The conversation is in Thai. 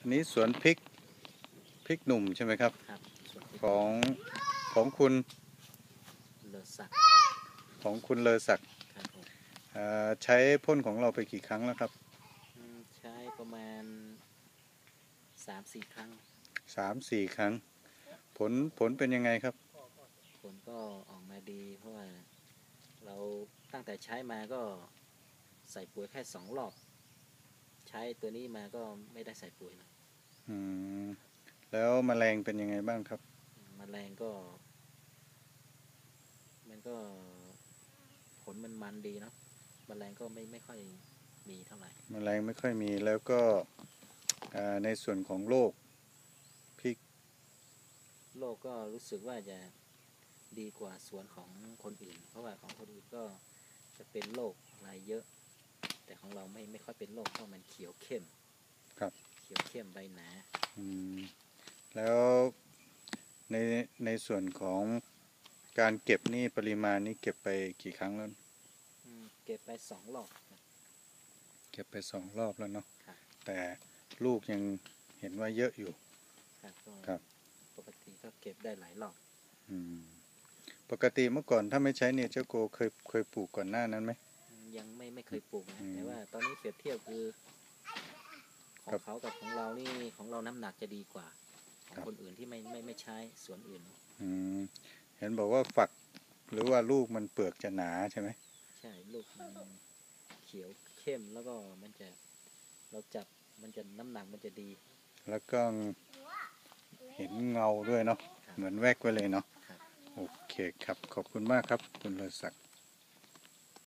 อันนี้สวนพริกพริกหนุ่มใช่ไหมครับ ครับส่วนที่ของของคุณเลอสักของคุณเลอศักดิ์ครับผมเอ่อใช้พ่นของเราไปกี่ครั้งแล้วครับอืมใช้ประมาณสามสี่ครั้ง สามสี่ครั้ง ผลผลเป็นยังไงครับ ผลก็ออกมาดีเพราะว่า เราตั้งแต่ใช้มาก็ใส่ปุ๋ยแค่สองรอบ ใช้ตัวนี้มาก็ไม่ได้ใส่ปุ๋ยเลยอืมแล้วแมลงเป็นยังไงบ้างครับ มแมลงก็ มันก็ผลมันมันดีเนาะมแมลงก็ไม่ไม่ค่อยมีเท่าไหร่แมลงไม่ค่อยมีแล้วก็เอ่อในส่วนของโรคพริกโลกก็รู้สึกว่าจะดีกว่าสวนของคนอื่น เพราะว่าของคนอื่นก็จะเป็นโรคอะไรเยอะ แต่ของเราไม่ไม่ค่อยเป็นโรคเพราะมันเขียวเข้ม ครับ เขียวเข้มใบหนาอืมแล้วในในส่วนของการเก็บนี่ปริมาณนี่เก็บไปกี่ครั้งแล้ว อืมเก็บไปสองรอบครับ เก็บไปสองรอบแล้วเนาะครับ แต่ลูกยังเห็นว่าเยอะอยู่ ครับก็ครับ ปกติก็เก็บได้หลายรอบ อืมปกติเมื่อก่อนถ้าไม่ใช้เนี่ยเจ้าโกเคยเคยปลูกก่อนหน้านั้นไหมอืมยัง ไม่ไม่เคยปลูกนะอืมแต่ว่าตอนนี้เปรียบเทียบคือ ขอครังบเขากับของเรานี่ของเราน้ำหนักจะดีกว่า ของครับคนอื่นที่ไม่ไม่ไม่ใช้สวนอื่นอืมเห็นบอกว่าฝักหรือว่าลูกมันเปลือกจะหนาใช่ไหมใช่ลูกมันเขียวเข้มแล้วก็มันจะเราจับมันจะน้ำหนักมันจะดี แล้วก็เห็นเงาด้วยเนาะครับเหมือนแวกไว้เลยเนาะครับโอเคครับ ขอบคุณมากครับ คุณเลอศักดิ์